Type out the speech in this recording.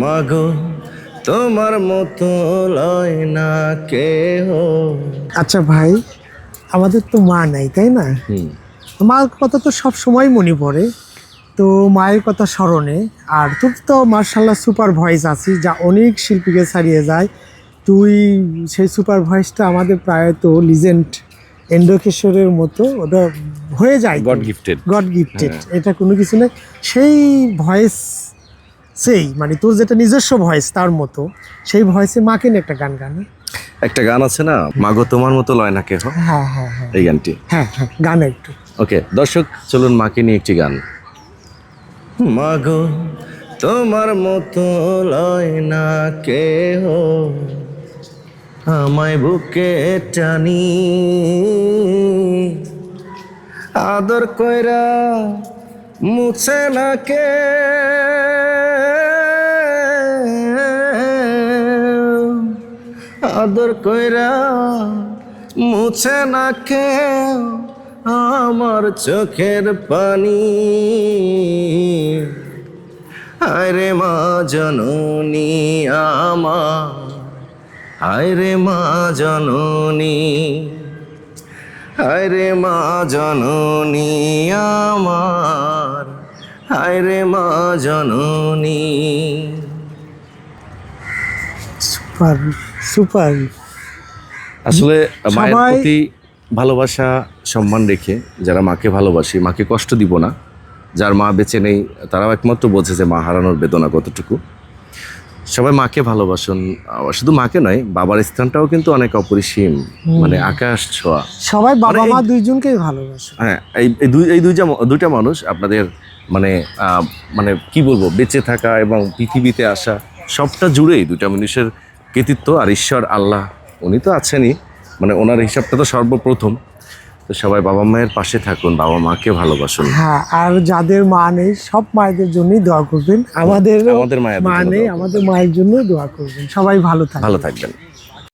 মাগো তোমার মতো লয় না কেহ। আচ্ছা ভাই আমাদের তো মা নাই তাই না? মার কথা তো সব সময় মনে পড়ে। তো মায়ের কথা স্মরণে আর তোর তো মার্শাল্লাহ সুপার ভয়েস আছিস যা অনেক শিল্পীকে ছাড়িয়ে যায়। তুই সেই সুপার ভয়েসটা আমাদের প্রায় তো লিজেন্ড এন্ডোকেশ্বরের মতো ওটা হয়ে যায় গড গিফটেড গড গিফটেড এটা কোনো কিছু নেই। সেই ভয়েস সেই মানে তোর যেটা নিজস্ব ভয়েস তার মতো সেই ভয়েসে মাকে নিয়ে একটা গান গান? একটা গান আছে না? মাগো তোমার মতো লয় না কেহ? হ্যাঁ হ্যাঁ হ্যাঁ। এই গানটি? হ্যাঁ হ্যাঁ গান একটু। ওকে দর্শক চলুন মাকে নিয়ে একটি গান। মাগো তোমার মতো লয় না কেহ? আমায় বুকে টানি। আদর কইরা মুছে না কে? আদর কইরা মুছে না কে আমার চোখের পানি। আরে মা জননী আমার আরে মা জননী আরে মা জননী আমার আরে মা জননী। Super super. আসলে মায়ের প্রতি ভালোবাসা সম্মান রেখে যারা মাকে ভালোবাসি মাকে কষ্ট দিব না। যার মা বেঁচে নেই তারাও একমাত্র বোঝে যে মা হারানোর বেদনা কতটুকু। সবাই মাকে ভালোবাসুন শুধু মাকে নয় বাবার স্থানটাও কিন্তু অনেক অপরিসীম মানে আকাশ ছোঁয়া। সবাই বাবা মানে মা দুইজনকেই ভালোবাসে হ্যাঁ এই এই দুই এই দুইটা দুইটা মানুষ আপনাদের মানে মানে কি বলব বেঁচে থাকা এবং পৃথিবীতে আসা সবটা জুড়েই দুইটা মানুষের কৃতিত্ব আর ঈশ্বর আল্লাহ। উনি তো আছেনই মানে ওনার হিসাবটা তো সর্বপ্রথম। তো সবাই বাবা মায়ের পাশে থাকুন বাবা মাকে ভালোবাসুন। হ্যাঁ আর যাদের মা নেই সব মায়েদের জন্যই দোয়া করবেন। আমাদের আমাদের মায়ের মা নেই আমাদের মায়ের জন্য দোয়া করবেন। সবাই ভালো থাকবেন। ভালো থাকবেন।